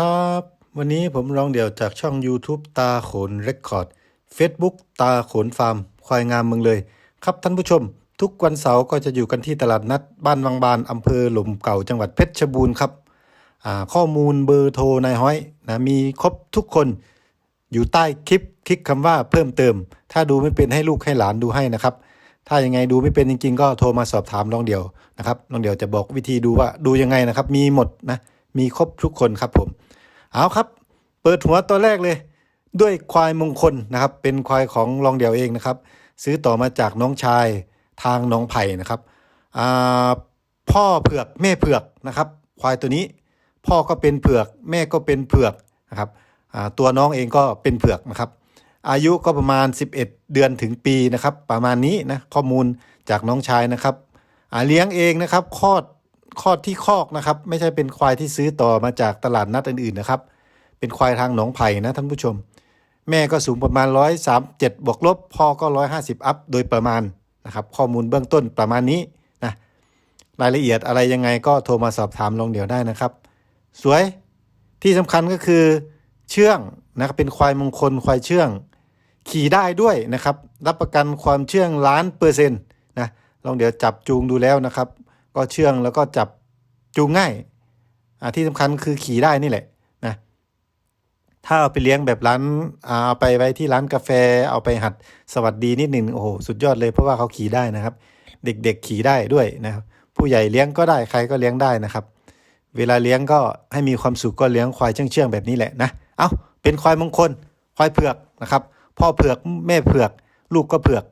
วัสดีครับ วันนี้ผมลองเดี่ยวจากช่อง YouTube ตาโขนเรคคอร์ด Facebook ตาโขนฟาร์ม ควายงามเมืองเลย ครับท่านผู้ชม ทุกวันเสาร์ก็จะอยู่กันที่ตลาดนัด บ้านวังบานอำเภอหลุมเก่าจังหวัดเพชรบูรณ์ครับข้อมูลเบอร์โทรนายห้อยนะมีครบทุกคนอยู่ใต้คลิปคลิกคำว่าเพิ่มเติม ถ้าดูไม่เป็นให้ลูกให้หลานดูให้นะครับ ถ้ายังไงดูไม่เป็นจริง ๆ ก็โทรมาสอบถามลองเดียวนะครับลองเดียวจะบอกวิธีดูว่าดูยังไงนะครับ มีหมดนะมีครบทุกคนครับผม เอาครับ เปิดหัวตัวแรกเลย ด้วยควายมงคลนะครับ เป็นควายของลองเดี่ยวเองนะครับ ซื้อต่อมาจากน้องชายทางน้องไผ่นะครับพ่อเผือกแม่เผือกนะครับ ควายตัวนี้ พ่อก็เป็นเผือก แม่ก็เป็นเผือกนะครับตัวน้องเองก็เป็นเผือกนะครับ อายุก็ประมาณ 11 เดือนถึงปีนะครับ ประมาณนี้นะข้อมูลจากน้องชายนะครับเลี้ยงเองนะครับคลอด คลอดที่คอกนะครับ ไม่ใช่เป็นควายที่ซื้อต่อมาจากตลาดนัดอื่นๆนะครับ เป็นควายทางหนองไผ่นะท่านผู้ชม แม่ก็สูงประมาณ 137บวกลบพ่อก็ 150 อัพโดยประมาณนะครับ ข้อมูลเบื้องต้นประมาณนี้นะรายละเอียดอะไรยังไงก็โทรมาสอบถามลงเดี๋ยวได้นะครับ สวยที่สำคัญก็คือเชื่องนะครับเป็นควายมงคลควายเชื่อง ขี่ได้ด้วยนะครับ รับประกันความเชื่องล้านเปอร์เซ็นต์นะลองเดี๋ยวจับจูงดูแล้วนะครับ ก็เชื่องแล้วก็จับจูงง่ายอ่าที่สำคัญคือขี่ได้นี่แหละนะถ้าเอาไปเลี้ยงแบบร้านเอาไปไว้ที่ร้านกาแฟเอาไปหัดสวัสดีนิดหนึ่งโอ้โหสุดยอดเลยเพราะว่าเขาขี่ได้นะครับ เด็กๆขี่ได้ด้วยนะครับผู้ใหญ่เลี้ยงก็ได้ใครก็เลี้ยงได้นะครับ เวลาเลี้ยงก็ให้มีความสุขก็เลี้ยงควายเชื่องๆแบบนี้แหละนะเอาเป็นควายมงคล ควายเผือกนะครับพ่อเผือกแม่เผือก ลูกก็เผือก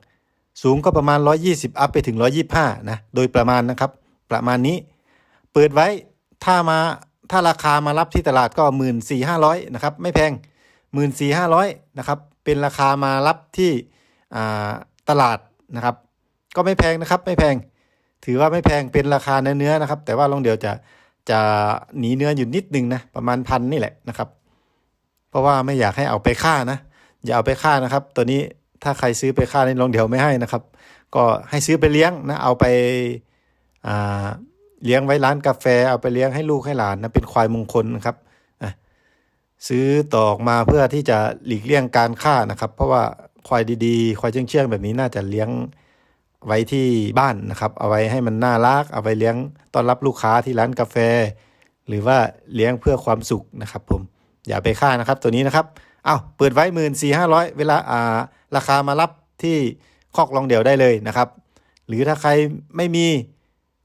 สูงก็ประมาณ 120 อัพไปถึง 125 นะ โดยประมาณนะครับ ประมาณนี้ เปิดไว้ถ้ามาถ้าราคามารับที่ตลาดก็ 14,500นะครับไม่แพง 14,500นะครับเป็นราคามารับที่ตลาดนะครับ ก็ไม่แพงนะครับไม่แพง ถือว่าไม่แพงเป็นราคาเนื้อๆนะครับ แต่ว่าลองเดียวจะจะหนีเนื้ออยู่นิดนึงนะประมาณพันนี่แหละนะครับ เพราะว่าไม่อยากให้เอาไปฆ่านะ อย่าเอาไปฆ่านะครับ ตัวนี้ถ้าใครซื้อไปฆ่านี่ลองเดี๋ยวไม่ให้นะครับ ก็ให้ซื้อไปเลี้ยงนะเอาไป เลี้ยงไว้ร้านกาแฟเอาไปเลี้ยงให้ลูกให้หลานนะเป็นควายมงคลนะครับซื้อต่อออกมาเพื่อที่จะหลีกเลี่ยงการฆ่านะครับ เพราะว่าควายดีๆ ควายเชื่องๆแบบนี้น่าจะเลี้ยงไว้ที่บ้านนะครับ เอาไว้ให้มันน่ารัก เอาไว้เลี้ยงต้อนรับลูกค้าที่ร้านกาแฟ หรือว่าเลี้ยงเพื่อความสุขนะครับ ผมอย่าไปฆ่านะครับ ตัวนี้นะครับเอาเปิดไว้หมื่นสี่ห้าร้อยเวลาอ่าราคามารับที่คอกลองเดี่ยวได้เลยนะครับ หรือถ้าใครไม่มี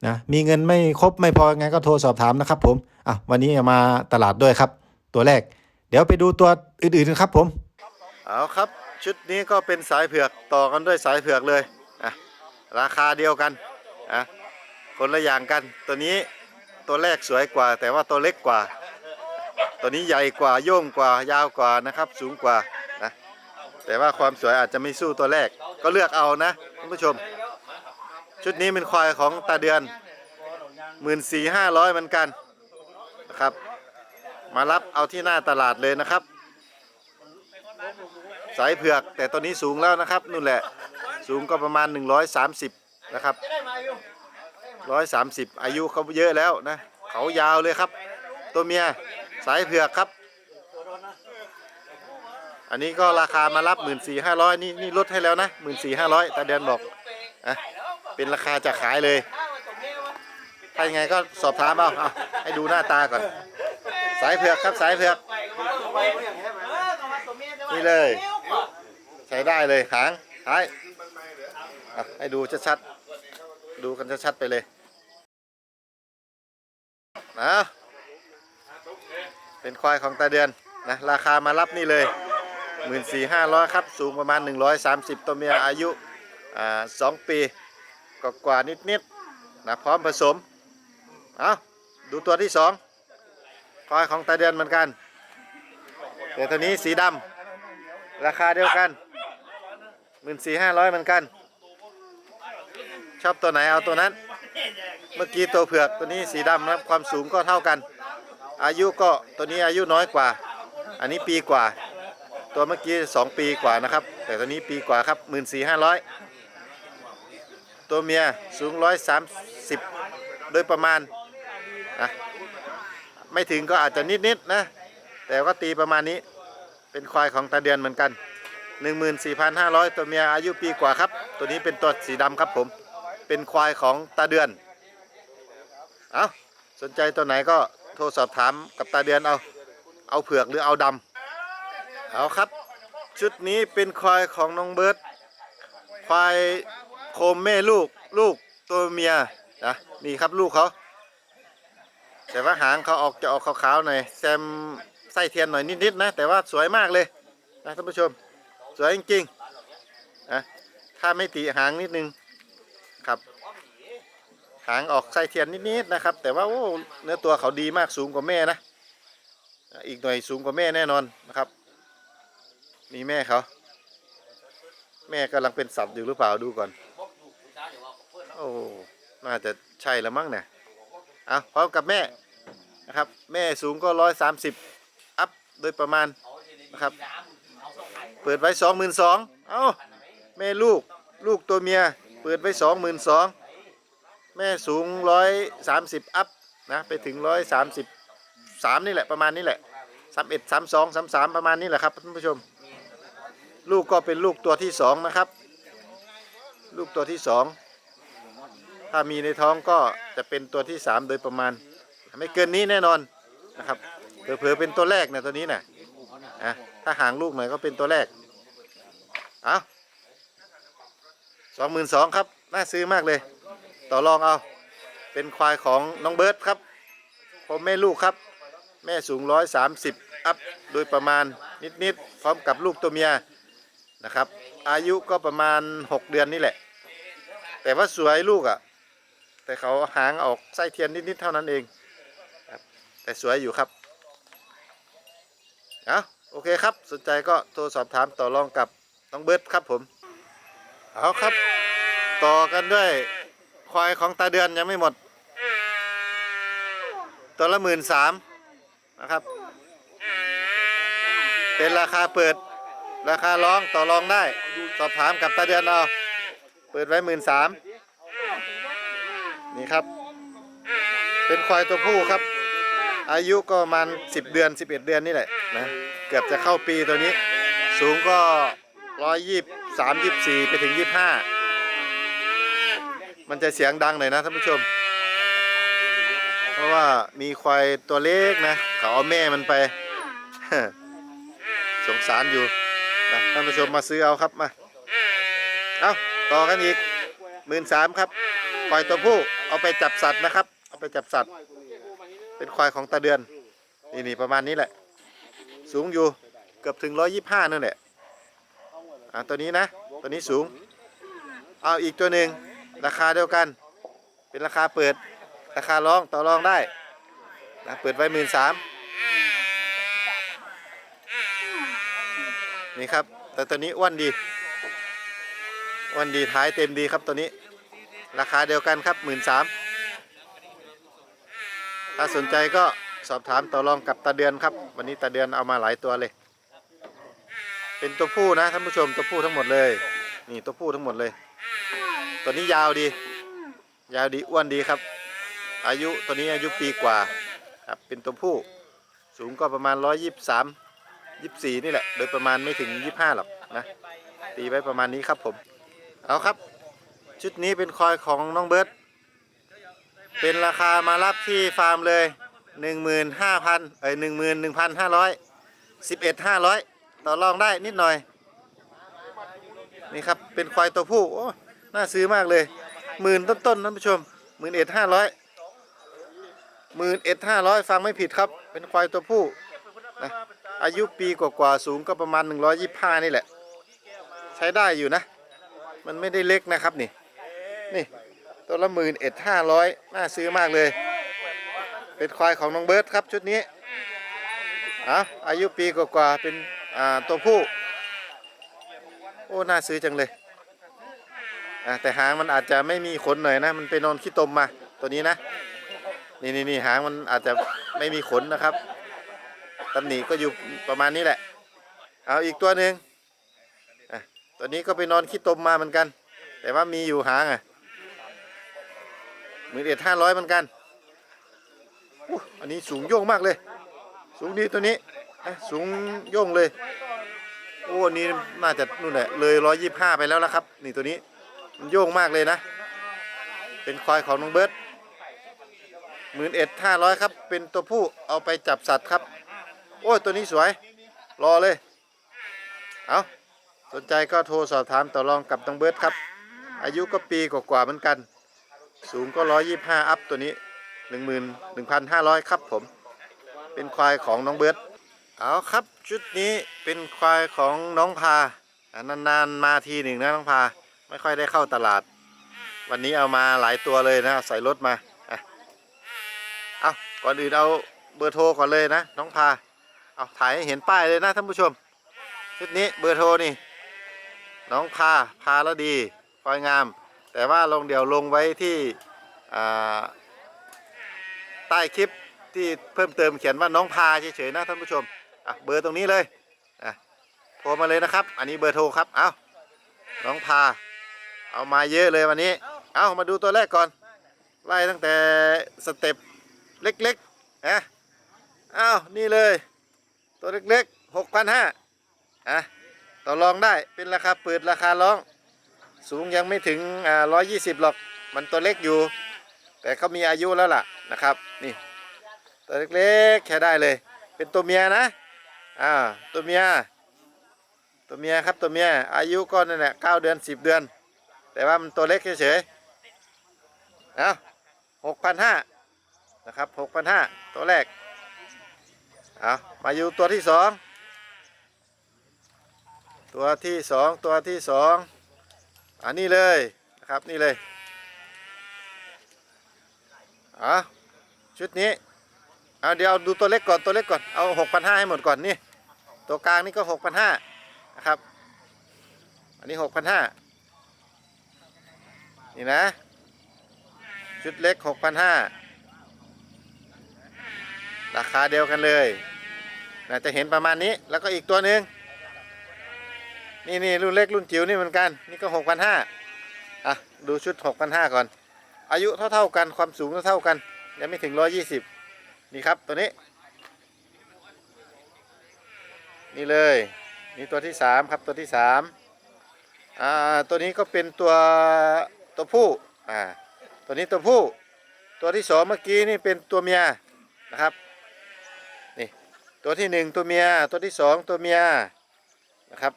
นะมีเงินไม่ครบไม่พอไงก็โทรสอบถามนะครับ ผมอะวันนี้เอามาตลาดด้วยครับ ตัวแรก เดี๋ยวไปดูตัวอื่นๆกันครับ ผมเอาครับ ชุดนี้ก็เป็นสายเผือกต่อกันด้วยสายเผือกเลยอะราคาเดียวกันอะคนละอย่างกัน ตัวนี้ตัวแรกสวยกว่า แต่ว่าตัวเล็กกว่า ตัวนี้ใหญ่กว่าโย่งกว่ายาวกว่านะครับ สูงกว่านะแต่ว่าความสวยอาจจะไม่สู้ตัวแรก ก็เลือกเอานะท่านผู้ชม ชุดนี้เป็นควายของตาเดือนหมื่นสี่ห้าร้อยเหมือนกันนะครับ มารับเอาที่หน้าตลาดเลยนะครับ สายเผือกแต่ตัวนี้สูงแล้วนะครับนู่นแหละสูงก็ประมาณ 130 นะครับ 130 อายุเขาเยอะแล้วนะ เขายาวเลยครับ ตัวเมียสายเผือกครับ อันนี้ก็ราคามารับ 14,500 นี่นี่ลดให้แล้วนะ 14,500 ตาเดือนบอกอะ เป็นราคาจะขายเลย ถ้ายังไงก็สอบถามเอาเอาให้ดูหน้าตาก่อน สายเผือกครับสายเผือก นี่เลย ใช้ได้เลยหางท้ายอะให้ดูชัดๆ ดูกันชัดๆไปเลยนะเป็นควายของตาเดือนนะราคามารับนี่เลย 14,500 ครับ สูงประมาณ 130 ตัวเมียอายุอ่าสองปี กกว่านิดๆนะพร้อมผสม เอาดูตัวที่สองควายของตาเดือนเหมือนกันแต่ตัวนี้สีดำราคาเดียวกัน14,500เหมือนกัน ชอบตัวไหนเอาตัวนั้น เมื่อกี้ตัวเผือกตัวนี้สีดำนะครับความสูงก็เท่ากัน อายุก็ตัวนี้อายุน้อยกว่า อันนี้ปีกว่า ตัวเมื่อกี้2ปีกว่านะครับ แต่ตัวนี้ปีกว่าครับ14,500 ตัวเมียสูง130โดยประมาณนะไม่ถึงก็อาจจะนิดๆนะ แต่ก็ตีประมาณนี้เป็นควายของตาเดือนเหมือนกัน 14,500 ตัวเมียอายุปีกว่าครับ ตัวนี้เป็นตัวสีดำครับผม เป็นควายของตาเดือน เอาสนใจตัวไหนก็โทรสอบถามกับตาเดือนเอา เอาเผือกหรือเอาดำเอาครับ ชุดนี้เป็นควายของน้องเบิร์ตควาย โคมแม่ลูกลูกตัวเมียนะนี่ครับลูกเขาแต่ว่าหางเขาออกจะออกขาวๆหน่อยแซมไส้เทียนหน่อยนิดๆนะ แต่ว่าสวยมากเลยนะท่านผู้ชม สวยจริงๆนะถ้าไม่ตีหางนิดนึงครับ หางออกไส้เทียนนิดๆนะครับ แต่ว่าโอ้เนื้อตัวเขาดีมากสูงกว่าแม่นะอีกหน่อยสูงกว่าแม่แน่นอนนะครับมีแม่เขาแม่กำลังเป็นสัตว์อยู่หรือเปล่าดูก่อน โอ้น่าจะใช่แล้วมั้งเนี่ยเอาพร้อมกับแม่นะครับ แม่สูงก็ร้อยสามสิบอัพโดยประมาณนะครับ เปิดไว้สองหมื่นสองเอ้าแม่ลูกลูกตัวเมีย เปิดไว้สองหมื่นสองแม่สูงร้อยสามสิบอัพนะไปถึงร้อยสามสิบสามนี่แหละประมาณนี้แหละสามเอ็ดสามสองสามสามประมาณนี้แหละครับท่านผู้ชม ลูกก็เป็นลูกตัวที่สองนะครับ ลูกตัวที่สอง ถ้ามีในท้องก็จะเป็นตัวที่สามโดยประมาณ ไม่เกินนี้แน่นอนนะครับเผลอๆเป็นตัวแรกนะตัวนี้นะ่ะถ้าห่างลูกหน่อยก็เป็นตัวแรกเอาสองหมื่นสองครับ น่าซื้อมากเลย ต่อรองเอา เป็นควายของน้องเบิร์ตครับผมแม่ลูกครับ แม่สูงร้อยสามสิบอัพโดยประมาณนิดๆพร้อมกับลูกตัวเมียนะครับ อายุก็ประมาณ 6 เดือนนี่แหละ แต่ว่าสวยลูกอะ่ะ แต่เขาหางออกไส้เทียนนิดๆเท่านั้นเองครับแต่สวยอยู่ครับเอาโอเคครับสนใจก็โทรสอบถามต่อรองกับน้องเบิร์ตครับผมเอาครับ ต่อกันด้วยควายของตาเดือนยังไม่หมด ตัวละหมื่นสามนะครับ เป็นราคาเปิดราคาร้องต่อรองได้ สอบถามกับตาเดือนเอาเปิดไว้หมื่นสาม นี่ครับ เป็นควายตัวผู้ครับ อายุก็ประมาณ10 เดือน 11 เดือนนี่แหละนะเกือบจะเข้าปีตัวนี้ สูงก็ร้อยยี่สามยี่สี่ไปถึงยี่ห้ามันจะเสียงดังหน่อยนะท่านผู้ชม เพราะว่ามีควายตัวเล็กนะ เขาเอาแม่มันไป สงสารอยู่นะท่านผู้ชมมาซื้อเอาครับมา เอาต่อกันอีกหมื่นสามครับควายตัวผู้ เอาไปจับสัตว์นะครับ เอาไปจับสัตว์ เป็นควายของตาเดือน นี่นี่ประมาณนี้แหละ สูงอยู่เกือบถึงร้อยยี่ห้านั่นแหละอ่าตัวนี้นะ ตัวนี้สูง เอาอีกตัวหนึ่งราคาเดียวกัน เป็นราคาเปิด ราคาร้องต่อรองได้นะเปิดไว้หมื่นสามนี่ครับ แต่ตัวนี้อ้วนดีอ้วนดีท้ายเต็มดีครับตัวนี้ ราคาเดียวกันครับหมื่นสามถ้าสนใจก็สอบถามต่อรองกับตาเดือนครับ วันนี้ตาเดือนเอามาหลายตัวเลย เป็นตัวผู้นะท่านผู้ชมตัวผู้ทั้งหมดเลย นี่ตัวผู้ทั้งหมดเลย ตัวนี้ยาวดี ยาวดีอ้วนดีครับ อายุตัวนี้อายุปีกว่าครับเป็นตัวผู้ สูงก็ประมาณ 123 24 นี่แหละ โดยประมาณไม่ถึง 25 หรอกนะ ตีไว้ประมาณนี้ครับผม เอาครับ ชุดนี้เป็นคอยของน้องเบิร์ตเป็นราคามารับที่ฟาร์มเลย 15,000เอ้ย11,500 11,500 ต่อรองได้นิดหน่อย นี่ครับ เป็นควายตัวผู้โอ้น่าซื้อมากเลยหมื่นต้นๆท่านผู้ชมหมื่นเอ็ดห้าร้อยหมื่นเอ็ดห้าร้อยฟังไม่ผิดครับ เป็นควายตัวผู้นะอายุปีกว่าๆสูงก็ประมาณ125นี่แหละ ใช้ได้อยู่นะ มันไม่ได้เล็กนะครับนี่ นี่ตัวละหมื่นเอ็ดห้าร้อยน่าซื้อมากเลย เป็นควายของน้องเบิร์ตครับชุดนี้อะอายุปีกว่าๆเป็นอ่าตัวผู้ โอ้ น่าซื้อจังเลยอะแต่หางมันอาจจะไม่มีขนหน่อยนะ มันไปนอนขี้ตมมา ตัวนี้นะ นี่นี่นี่หางมันอาจจะไม่มีขนนะครับตำหนิก็อยู่ประมาณนี้แหละ เอาอีกตัวหนึ่งตัวนี้ก็ไปนอนขี้ตมมาเหมือนกัน แต่ว่ามีอยู่หางอะ มื่นเอ็ดห้าร้อยเหมือนกันอันนี้สูงโย่งมากเลย สูงดีตัวนี้สูงโย่งเลยโอ้อันนี้น่าจะนู่นแหละเลยร้อยยี่ห้าไปแล้วละครับ นี่ตัวนี้มันโย่งมากเลยนะ เป็นควายของน้องเบิร์ตหมื่นเอ็ดห้าร้อยครับ เป็นตัวผู้เอาไปจับสัตว์ครับ โอ้ตัวนี้สวย รอเลย เอาสนใจก็โทรสอบถามต่อรองกับน้องเบิร์ตครับ อายุก็ปีกว่าๆเหมือนกัน สูงก็ร้อยยี่ห้าอัพตัวนี้หนึ่งหมื่นหนึ่งพันห้าร้อยครับผม เป็นควายของน้องเบิร์ตเอาครับชุดนี้เป็นควายของน้องพาอะนานมาทีหนึ่งนะน้องพา ไม่ค่อยได้เข้าตลาด วันนี้เอามาหลายตัวเลยนะใส่รถมาอะเอาก่อนอื่นเอาเบอร์โทรก่อนเลยนะ น้องพา เอาถ่ายให้เห็นป้ายเลยนะท่านผู้ชม ชุดนี้เบอร์โทรนี่ น้องพาพาแล้วดีควายงาม แต่ว่าลงเดี๋ยวลงไว้ที่ใต้คลิปที่เพิ่มเติมเขียนว่าน้องพาเฉยๆนะท่านผู้ชมเบอร์ตรงนี้เลยโทรมาเลยนะครับ อันนี้เบอร์โทรครับ เอาน้องพา เอามาเยอะเลยวันนี้ เอามาดูตัวแรกก่อน ไล่ตั้งแต่สเต็ปเล็กๆนะเอานี่เลย ตัวเล็กๆหกพันห้าอะต่อรองได้เป็นราคาเปิดราคาร้อง สูงยังไม่ถึงอ่าร้อยยี่สิบหรอก มันตัวเล็กอยู่ แต่เขามีอายุแล้วล่ะนะครับ นี่ ตัวเล็กๆแค่ได้เลย เป็นตัวเมียนะ อ่า ตัวเมีย ตัวเมียครับตัวเมีย อายุก็นั่นแหละเก้าเดือนสิบเดือน แต่ว่ามันตัวเล็กเฉยๆ เอาหกพันห้านะครับหกพันห้าตัวแรก เอามาอยู่ตัวที่สอง ตัวที่สองตัวที่สอง อันนี้เลยนะครับนี่เลยเอาชุดนี้เอาเดี๋ยวดูตัวเล็กก่อนตัวเล็กก่อนเอาหกพันห้าให้หมดก่อนนี่ตัวกลางนี่ก็หกพันห้านะครับอันนี้หกพันห้านี่นะชุดเล็ก6,500ราคาเดียวกันเลยน่าจะเห็นประมาณนี้แล้วก็อีกตัวหนึ่ง นี่นี่รุ่นเล็กรุ่นจิ๋วนี่เหมือนกัน นี่ก็6,500อะ ดูชุด6,500ก่อน อายุเท่าๆกันความสูงเท่าๆกัน ยังไม่ถึง120นี่ครับตัวนี้ นี่เลย นี่ตัวที่3ครับตัวที่3อ่าตัวนี้ก็เป็นตัวตัวผู้อ่าตัวนี้ตัวผู้ ตัวที่สองเมื่อกี้นี่เป็นตัวเมียนะครับนี่ตัวที่หนึ่งตัวเมียตัวที่สองตัวเมียนะครับ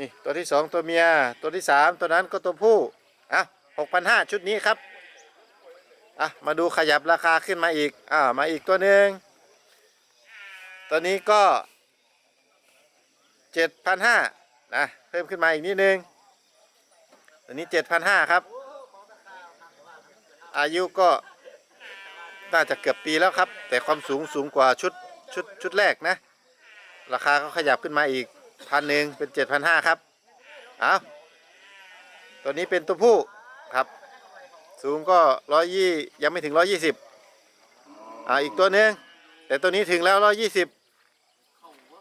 นี่ตัวที่สองตัวเมีย ตัวที่สามตัวนั้นก็ตัวผู้ อะหกพันห้าชุดนี้ครับ อะ มาดูขยับราคาขึ้นมาอีก อ่า มาอีกตัวหนึ่งตัวนี้ก็เจ็ดพันห้านะ เพิ่มขึ้นมาอีกนิดนึง ตัวนี้เจ็ดพันห้าครับ อายุก็น่าจะเกือบปีแล้วครับ แต่ความสูงสูงกว่าชุดชุดชุดแรกนะ ราคาก็ขยับขึ้นมาอีก พันหนึ่งเป็นเจ็ดพันห้าครับ เอาตัวนี้เป็นตัวผู้ครับ สูงก็ร้อยยี่ยังไม่ถึงร้อยยี่สิบอ่าอีกตัวหนึ่งแต่ตัวนี้ถึงแล้วร้อยยี่สิบ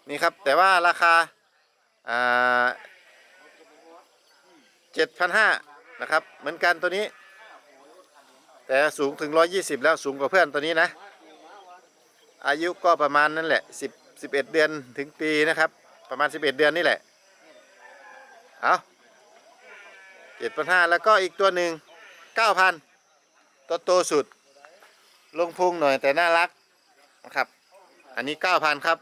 นี่ครับ แต่ว่าราคาอ่าเจ็ดพันห้านะครับ เหมือนกันตัวนี้ แต่สูงถึงร้อยยี่สิบแล้วสูงกว่าเพื่อนตัวนี้นะ อายุก็ประมาณนั่นแหละสิบสิบเอ็ดเดือนถึงปีนะครับ ประมาณสิบเอ็ดเดือนนี่แหละ เอาเจ็ดพันห้าแล้วก็อีกตัวหนึ่งเก้าพันตัวโตสุด ลงพุงหน่อยแต่น่ารักนะครับ อันนี้เก้าพันครับ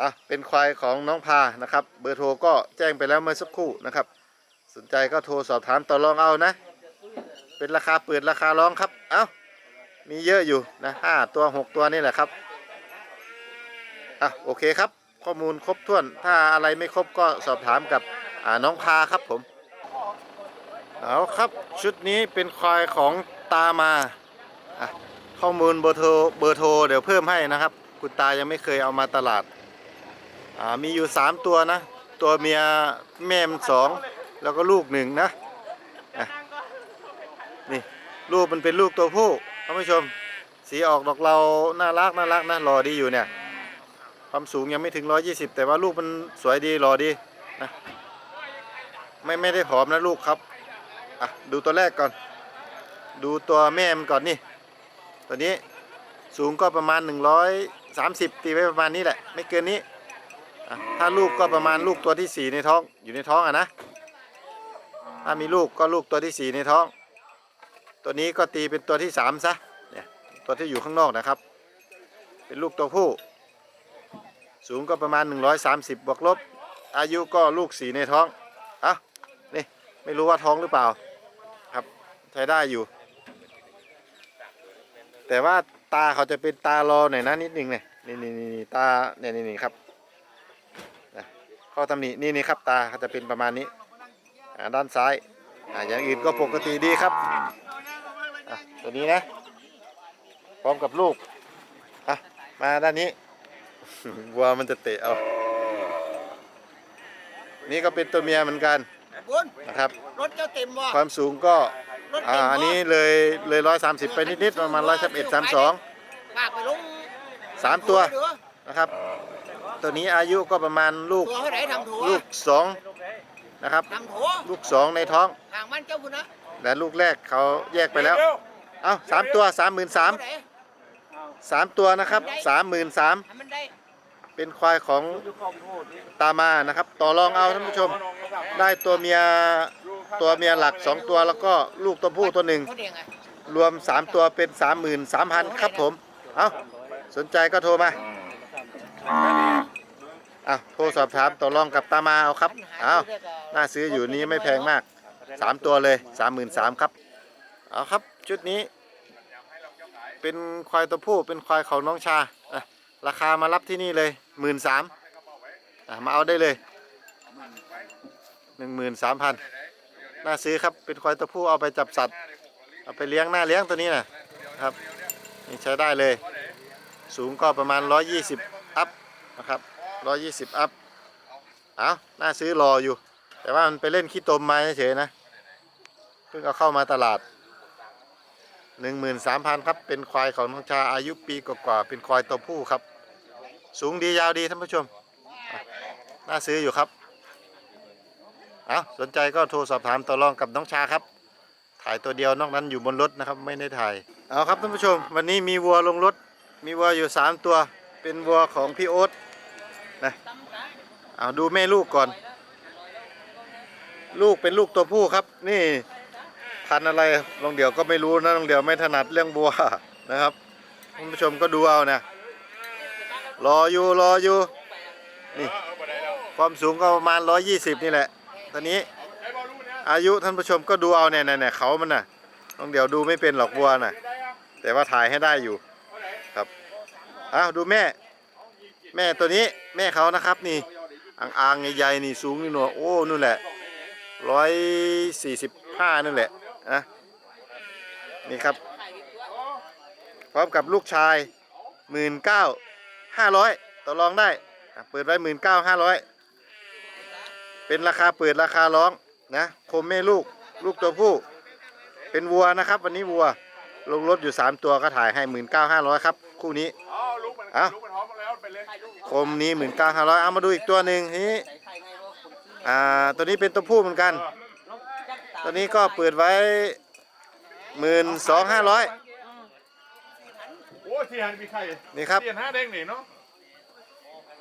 อะเป็นควายของน้องพานะครับ เบอร์โทรก็แจ้งไปแล้วเมื่อสักครู่นะครับ สนใจก็โทรสอบถามต่อรองเอานะ เป็นราคาเปิดราคาร้องครับ เอา้ามีเยอะอยู่นะห้าตัวหกตัวนี่แหละครับ อะโอเคครับ ข้อมูลครบถ้วน ถ้าอะไรไม่ครบก็สอบถามกับน้องพาครับผมเอาครับชุดนี้เป็นควายของตามาข้อมูลเบอร์โทรเบอร์โทรเดี๋ยวเพิ่มให้นะครับ คุณตายังไม่เคยเอามาตลาดามีอยู่สามตัวนะ ตัวเมียแม่มันสองแล้วก็ลูกหนึ่งนะะนี่ลูกมันเป็นลูกตัวผู้ท่านผู้ชม สีออกดอกเราน่ารักน่ารักนะรอดีอยู่เนี่ย ความสูงยังไม่ถึง 120 แต่ว่าลูกมันสวยดีรอดีนะไม่ไม่ได้ผอมนะลูกครับอะดูตัวแรกก่อน ดูตัวแม่มันก่อนนี่ตัวนี้สูงก็ประมาณ 130 ตีไว้ประมาณนี้แหละ ไม่เกินนี้ถ้าลูกก็ประมาณลูกตัวที่ 4 ในท้องอยู่ในท้องอะนะถ้ามีลูกก็ลูกตัวที่ 4 ในท้อง ตัวนี้ก็ตีเป็นตัวที่3ซะเนี่ยตัวที่อยู่ข้างนอกนะครับ เป็นลูกตัวผู้ สูงก็ประมาณ 130 บวกลบ อายุก็ลูกสีในท้องอะนี่ไม่รู้ว่าท้องหรือเปล่าครับใช้ได้อยู่ แต่ว่าตาเขาจะเป็นตารอหน่อยนะนิดนึงเนี่ยนี่นี่นี่ตาเนี่ยนี่นี่ครับข้อตำหนินี่นี่ครับตาเขาจะเป็นประมาณนี้ด้านซ้ายออย่างอื่นก็ปกติดีครับตัวนี้นะ พร้อมกับลูกมาด้านนี้ วัวมันจะเตะเอา นี่ก็เป็นตัวเมียเหมือนกันบุญนะครับ รถเจ้าเต็มบ่ความสูงก็รถอ่าเต็มบ่อันนี้เลยเลยร้อยสามสิบไปนิดๆประมาณร้อยสิบเอ็ดสามสองฝากไปลงสามตัวเด้อนะครับ ตัวนี้อายุก็ประมาณลูกตัวเท่าไหร่ทำถั่วลูกสองนะครับ ทำถั่วลูกสองในท้องทางบ้านเจ้าคุณนะและลูกแรกเขาแยกไปแล้ว เอ้าสามตัวสามหมื่นสาม เท่ไหร่ สามตัวนะครับสามหมื่นสามให้มันได้เป็นควายของตามานะครับ ต่อรองเอาท่านผู้ชม ได้ตัวเมียตัวเมียหลักสองตัวแล้วก็ลูกตัวผู้ตัวหนึ่งเขาเด้งไงรวม3ตัวเป็น33,000ครับผม เอาสนใจก็โทรมาอะโทรสอบถามต่อรองกับตามาเอาครับเอาน่าซื้ออยู่นี้ไม่แพงมาก3ตัวเลย33,000ครับ เอาครับ ชุดนี้ เป็นควายตัวผู้เป็นควายของน้องชาราคามารับที่นี่เลย13,000อะมาเอาได้เลย13,000น่าซื้อครับเป็นควายตัวผู้เอาไปจับสัตว์ เอาไปเลี้ยงหน้าเลี้ยงตัวนี้นะครับนี่ใช้ได้เลย สูงก็ประมาณ 120 อัพนะครับ 120 อัพเอาน่าซื้อรออยู่ แต่ว่ามันไปเล่นขี้ตมมาเฉยๆนะ เพิ่งเอาเข้ามาตลาด 13,000ครับ เป็นควายของน้องชาอายุปีกว่าๆเป็นควายตัวผู้ครับ สูงดียาวดีท่านผู้ชม น่าซื้ออยู่ครับเอาสนใจก็โทรสอบถามต่อรองกับน้องชาครับ ถ่ายตัวเดียวนอกนั้นอยู่บนรถนะครับไม่ได้ถ่าย เอาครับท่านผู้ชม วันนี้มีวัวลงรถ มีวัวอยู่ 3 ตัว เป็นวัวของพี่โอ๊ตนะเอาดูแม่ลูกก่อน ลูกเป็นลูกตัวผู้ครับ นี่ พันอะไรลองเดี๋ยวก็ไม่รู้นะลองเดี๋ยวไม่ถนัดเรื่องบัวนะครับท่านผู้ชมก็ดูเอานะรออยู่รออยู่นี่ความสูงก็ประมาณ 120 นี่แหละ ตอนนี้อายุท่านผู้ชมก็ดูเอาเนี่ยเนี่ยเขามันน่ะต้องเดี๋ยวดูไม่เป็นหรอกวัวน่ะแต่ว่าถ่ายให้ได้อยู่ครับอ้าวดูแม่ แม่ตัวนี้แม่เขานะครับนี่อ่างๆใหญ่ๆนี่สูงนี่หนวโอ้นู่นแหละร้อยสี่สิบห้านั่นแหละ นะนี่ครับ พร้อมกับลูกชายหมื่นเก้าห้าร้อยต่อรองได้อะเปิดไว้หมื่นเก้าห้าร้อยเป็นราคาเปิดราคาร้องนะโคมแม่ลูกลูกตัวผู้ เป็นวัวนะครับ วันนี้วัวลงรถอยู่ 3 ตัวก็ถ่ายให้ 19,500 ครับ คู่นี้อ๋อลุกมันเอ้าลุกมันพร้อมแล้วไปเลยโคมนี้ 19,500 เอามาดูอีกตัวหนึ่งทีนี้อ่าตัวนี้เป็นตัวผู้เหมือนกัน ตัวนี้ก็เปิดไว้12,500โอ้ยที่หันมีใครนี่ครับเตียนห้าเด้งนี่เนาะ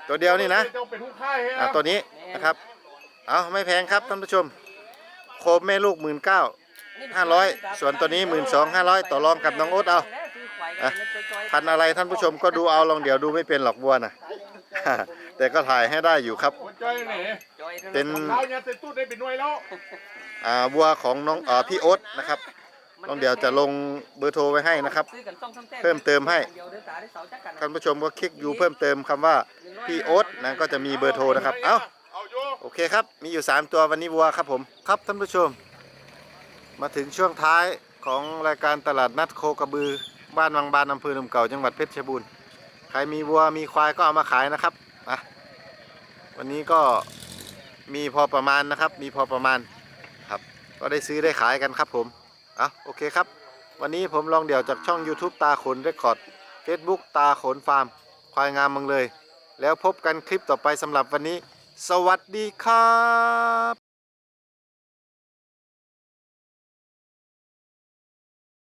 ตัวเดียวนี่นะเจ้าเป็นผู้ค่ายให้อ่าตัวนี้นะครับเอาไม่แพงครับท่านผู้ชม โคมแม่ลูก19,500ส่วนตัวนี้12,500ต่อรองกับน้องโอ๊ตเอาอะพันธุ์อะไรท่านผู้ชมก็ดูเอาลองเดี๋ยวดูไม่เป็นหรอกวัวนะแต่ก็ถ่ายให้ได้อยู่ครับหัวใจนี่เป็นเราเนี่ยเต็มตู้ได้เป็นหน่วยแล้ว อ่าวัวของน้องเอ่อพี่โอ๊ตนะครับน้องเดี๋ยวจะลงเบอร์โทรไว้ให้นะครับ เพิ่มเติมให้ ท่านผู้ชมก็คลิกอยู่เพิ่มเติมคำว่าพี่โอ๊ตนะก็จะมีเบอร์โทรนะครับ เอ้าเอาโยโอเคครับ มีอยู่ 3 ตัววันนี้วัวครับผม ครับท่านผู้ชม มาถึงช่วงท้ายของรายการตลาดนัดโคกระบือ บ้านวังบานอำเภอหนุ่มเก่าจังหวัดเพชรบูรณ์ ใครมีวัวมีควายก็เอามาขายนะครับอะวันนี้ก็มีพอประมาณนะครับ มีพอประมาณครับ ก็ได้ซื้อได้ขายกันครับผมอะโอเคครับ วันนี้ผมลองเดี่ยวจากช่อง YouTube ตาขนเรคคอร์ด Facebook ตาขนฟาร์ม ควายงามเมืองเลย แล้วพบกันคลิปต่อไปสำหรับวันนี้ สวัสดีครับ